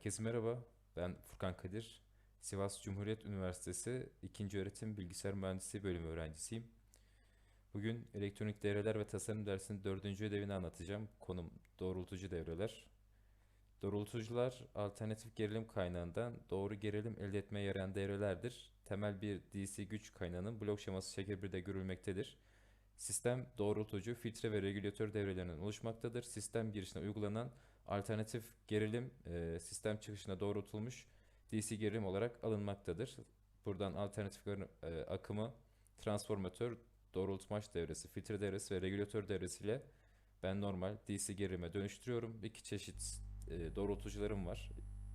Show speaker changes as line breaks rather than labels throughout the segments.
Herkese merhaba. Ben Furkan Kadir. Sivas Cumhuriyet Üniversitesi 2. Öğretim Bilgisayar Mühendisliği bölümü öğrencisiyim. Bugün elektronik devreler ve tasarım dersinin 4. ödevini anlatacağım. Konum doğrultucu devreler. Doğrultucular alternatif gerilim kaynağından doğru gerilim elde etmeye yarayan devrelerdir. Temel bir DC güç kaynağının blok şeması şekil 1'de görülmektedir. Sistem doğrultucu, filtre ve regülatör devrelerinden oluşmaktadır. Sistem girişine uygulanan alternatif gerilim e, sistem çıkışına doğrultulmuş DC gerilim olarak alınmaktadır. Buradan alternatif e, akımı transformatör, doğrultmaç devresi, filtre devresi ve regülatör devresiyle ben normal DC gerilime dönüştürüyorum. İki çeşit e, doğrultucularım var.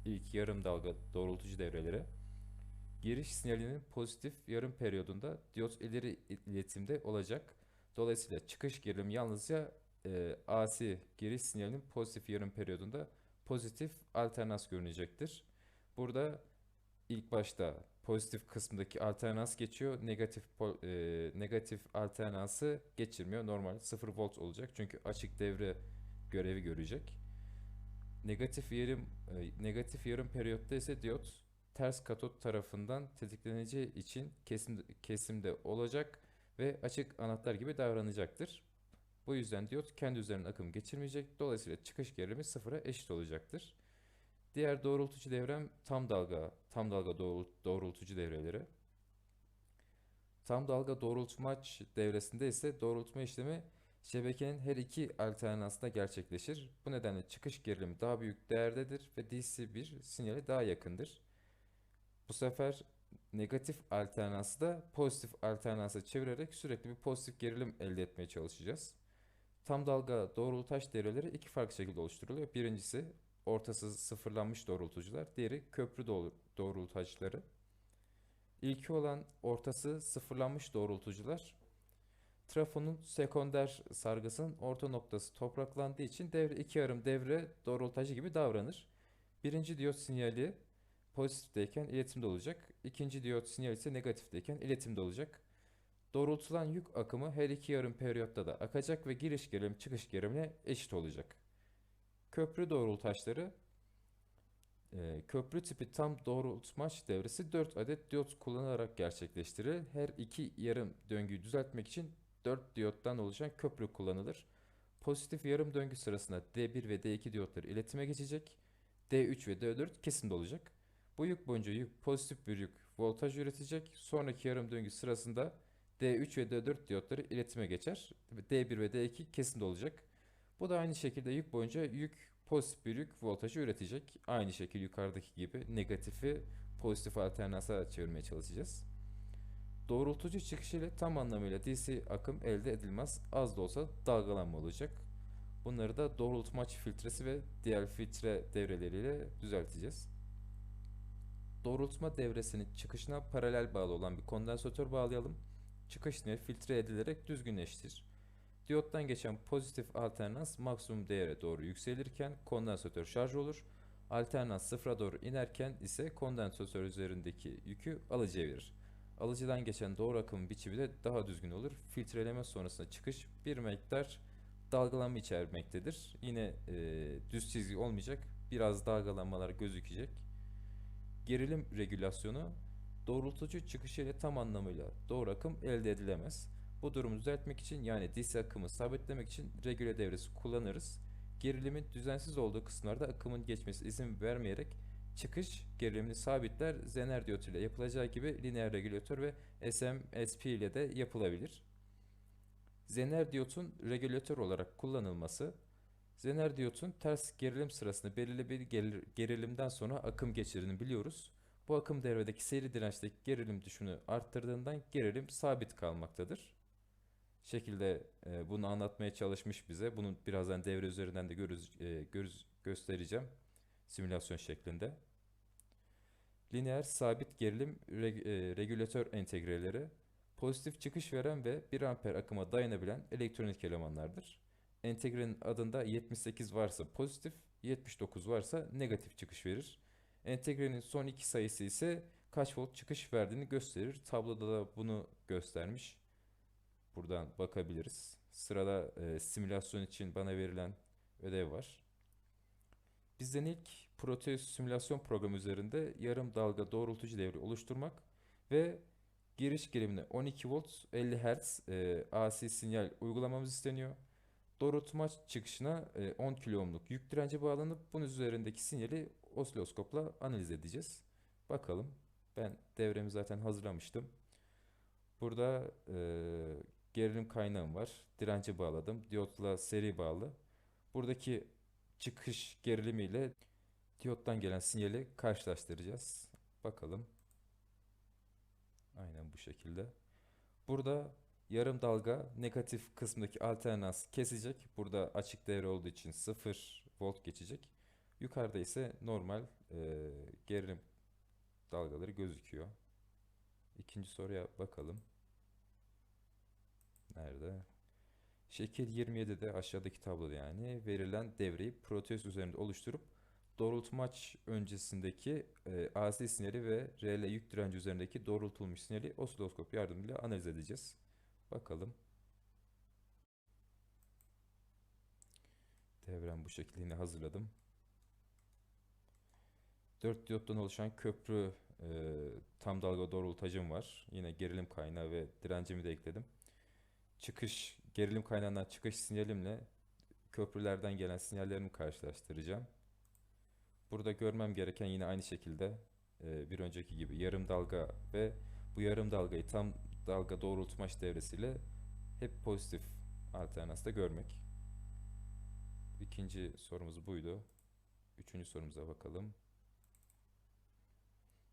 İlk yarım dalga doğrultucu devreleri. Giriş sinyalinin pozitif yarım periyodunda diyot ileri iletimde olacak. Dolayısıyla çıkış gerilim yalnızca e, AC giriş sinyalinin pozitif yarım periyodunda pozitif alternans görünecektir. Burada ilk başta pozitif kısmındaki alternans geçiyor. Negatif e, negatif alternansı geçirmiyor. Normal 0 volt olacak. Çünkü açık devre görevi görecek. Negatif yarım e, negatif yarım periyotta ise diyot ters katot tarafından tetikleneceği için kesim kesimde olacak ve açık anahtar gibi davranacaktır. Bu yüzden diyot kendi üzerinden akım geçirmeyecek. Dolayısıyla çıkış gerilimi sıfıra eşit olacaktır. Diğer doğrultucu devrem tam dalga, tam dalga doğrul- doğrultucu devreleri. Tam dalga doğrultmaç devresinde ise doğrultma işlemi şebekenin her iki alternansında gerçekleşir. Bu nedenle çıkış gerilimi daha büyük değerdedir ve DC1 sinyale daha yakındır. Bu sefer negatif alternansı da pozitif alternansa çevirerek sürekli bir pozitif gerilim elde etmeye çalışacağız. Tam dalga doğrultaç devreleri iki farklı şekilde oluşturuluyor. Birincisi ortası sıfırlanmış doğrultucular, diğeri köprü doğru- doğrultaçları. İlki olan ortası sıfırlanmış doğrultucular, trafonun sekonder sargısının orta noktası topraklandığı için devre iki yarım devre doğrultacı gibi davranır. Birinci diyot sinyali pozitifteyken iletimde olacak. İkinci diyot sinyali ise negatifteyken iletimde olacak. Doğrultulan yük akımı her iki yarım periyotta da akacak ve giriş gerilim çıkış gerilimine eşit olacak. Köprü doğrultaçları e, köprü tipi tam doğrultmaç devresi 4 adet diyot kullanılarak gerçekleştirilir. Her iki yarım döngüyü düzeltmek için 4 diyottan oluşan köprü kullanılır. Pozitif yarım döngü sırasında D1 ve D2 diyotları iletime geçecek. D3 ve D4 kesimde olacak. Bu yük boyunca yük pozitif bir yük voltaj üretecek. Sonraki yarım döngü sırasında D3 ve D4 diyotları iletime geçer. D1 ve D2 kesimde olacak. Bu da aynı şekilde yük boyunca yük pozitif bir yük voltajı üretecek. Aynı şekilde yukarıdaki gibi negatifi pozitif alternansa çevirmeye çalışacağız. Doğrultucu çıkışıyla tam anlamıyla DC akım elde edilmez. Az da olsa dalgalanma olacak. Bunları da doğrultmaç filtresi ve diğer filtre devreleriyle düzelteceğiz. Doğrultma devresinin çıkışına paralel bağlı olan bir kondansatör bağlayalım. Çıkış sinyali filtre edilerek düzgünleştir. Diyottan geçen pozitif alternans maksimum değere doğru yükselirken kondansatör şarj olur. Alternans sıfıra doğru inerken ise kondansatör üzerindeki yükü alıcıya verir. Alıcıdan geçen doğru akım biçimi de daha düzgün olur. Filtreleme sonrasında çıkış bir miktar dalgalanma içermektedir. Yine e, düz çizgi olmayacak. Biraz dalgalanmalar gözükecek. Gerilim regülasyonu doğrultucu çıkışı ile tam anlamıyla doğru akım elde edilemez. Bu durumu düzeltmek için yani DC akımı sabitlemek için regüle devresi kullanırız. Gerilimin düzensiz olduğu kısımlarda akımın geçmesi izin vermeyerek çıkış gerilimini sabitler. Zener diyot ile yapılacağı gibi lineer regülatör ve SMSP ile de yapılabilir. Zener diyotun regülatör olarak kullanılması Zener diyotun ters gerilim sırasında belirli bir gerilimden sonra akım geçirdiğini biliyoruz. Bu akım devredeki seri dirençteki gerilim düşümünü arttırdığından gerilim sabit kalmaktadır. Şekilde e, bunu anlatmaya çalışmış bize. Bunu birazdan devre üzerinden de görürüz, e, görürüz- göstereceğim simülasyon şeklinde. Lineer sabit gerilim reg- e, regülatör entegreleri pozitif çıkış veren ve 1 amper akıma dayanabilen elektronik elemanlardır. Entegrenin adında 78 varsa pozitif, 79 varsa negatif çıkış verir. Entegrenin son iki sayısı ise kaç volt çıkış verdiğini gösterir. Tabloda da bunu göstermiş. Buradan bakabiliriz. Sırada e, simülasyon için bana verilen ödev var. Bizden ilk Proteus simülasyon programı üzerinde yarım dalga doğrultucu devri oluşturmak ve giriş gerimine 12 volt 50 Hz e, AC sinyal uygulamamız isteniyor. Doğrultma çıkışına e, 10 kilo ohmluk yük direnci bağlanıp bunun üzerindeki sinyali osiloskopla analiz edeceğiz. Bakalım. Ben devremi zaten hazırlamıştım. Burada e, gerilim kaynağım var. Direnci bağladım. Diyotla seri bağlı. Buradaki çıkış gerilimiyle diyottan gelen sinyali karşılaştıracağız. Bakalım. Aynen bu şekilde. Burada yarım dalga negatif kısmındaki alternans kesecek. Burada açık devre olduğu için 0 volt geçecek. Yukarıda ise normal e, gerilim dalgaları gözüküyor. İkinci soruya bakalım. Nerede? Şekil 27'de aşağıdaki tabloda yani verilen devreyi Proteus üzerinde oluşturup doğrultmaç öncesindeki e, AC sinyali ve RL yük direnci üzerindeki doğrultulmuş sinyali osiloskop yardımıyla analiz edeceğiz. Bakalım. Devrem bu şekilde hazırladım. 4 diyottan oluşan köprü e, tam dalga doğrultacım var. Yine gerilim kaynağı ve direncimi de ekledim. Çıkış gerilim kaynağından çıkış sinyalimle köprülerden gelen sinyallerimi karşılaştıracağım. Burada görmem gereken yine aynı şekilde e, bir önceki gibi yarım dalga ve bu yarım dalgayı tam dalga doğrultmaç devresiyle hep pozitif alternansta görmek. İkinci sorumuz buydu. Üçüncü sorumuza bakalım.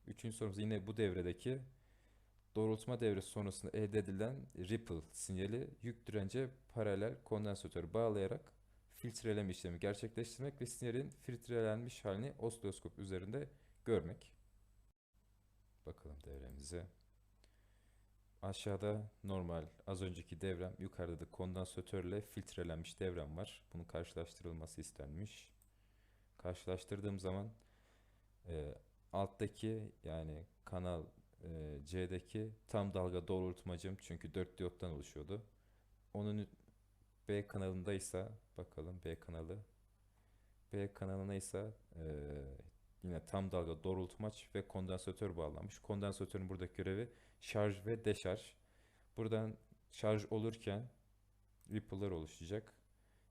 Üçüncü sorumuz yine bu devredeki doğrultma devresi sonrasında elde edilen ripple sinyali yük dirence paralel kondansatörü bağlayarak filtreleme işlemi gerçekleştirmek ve sinyalin filtrelenmiş halini osiloskop üzerinde görmek. Bakalım devremize. Aşağıda normal az önceki devrem, yukarıda da kondansatörle filtrelenmiş devrem var. Bunun karşılaştırılması istenmiş. Karşılaştırdığım zaman e, alttaki yani kanal e, C'deki tam dalga doğrultmacım çünkü 4 diyottan oluşuyordu. Onun B kanalındaysa bakalım B kanalı B kanalına ise e, yine tam dalga doğrultmaç ve kondansatör bağlanmış. Kondansatörün buradaki görevi şarj ve deşarj. Buradan şarj olurken ripple'lar oluşacak.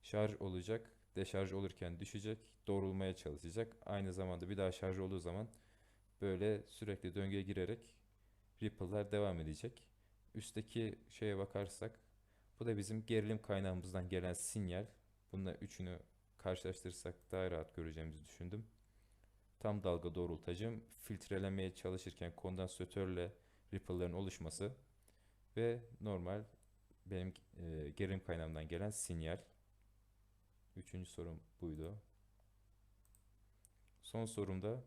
Şarj olacak, deşarj olurken düşecek, doğrulmaya çalışacak. Aynı zamanda bir daha şarj olduğu zaman böyle sürekli döngüye girerek ripple'lar devam edecek. Üstteki şeye bakarsak bu da bizim gerilim kaynağımızdan gelen sinyal. Bununla üçünü karşılaştırırsak daha rahat göreceğimizi düşündüm. Tam dalga doğrultacım filtrelemeye çalışırken kondansatörle ripple'ların oluşması ve normal benim e, gerilim kaynağımdan gelen sinyal. Üçüncü sorum buydu. Son sorumda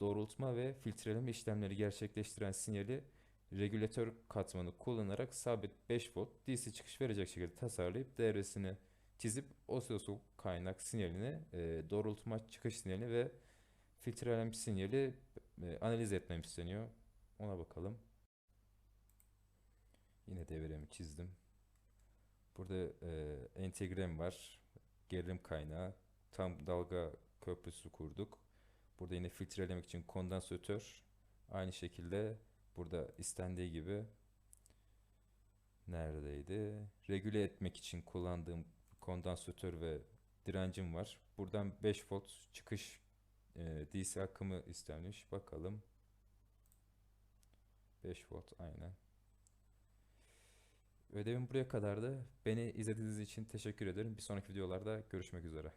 doğrultma ve filtreleme işlemleri gerçekleştiren sinyali regülatör katmanı kullanarak sabit 5 volt DC çıkış verecek şekilde tasarlayıp devresini çizip osiloskop kaynak sinyalini, e, doğrultma çıkış sinyalini ve filtrelenmiş sinyali e, analiz etmem isteniyor. Ona bakalım. Yine devremi çizdim. Burada e, entegrem var. Gerilim kaynağı. Tam dalga köprüsü kurduk. Burada yine filtrelemek için kondansatör. Aynı şekilde burada istendiği gibi neredeydi? Regüle etmek için kullandığım kondansatör ve direncim var. Buradan 5 volt çıkış e, DC akımı istenmiş. Bakalım. 5 volt aynen. Ödevim buraya kadardı. Beni izlediğiniz için teşekkür ederim. Bir sonraki videolarda görüşmek üzere.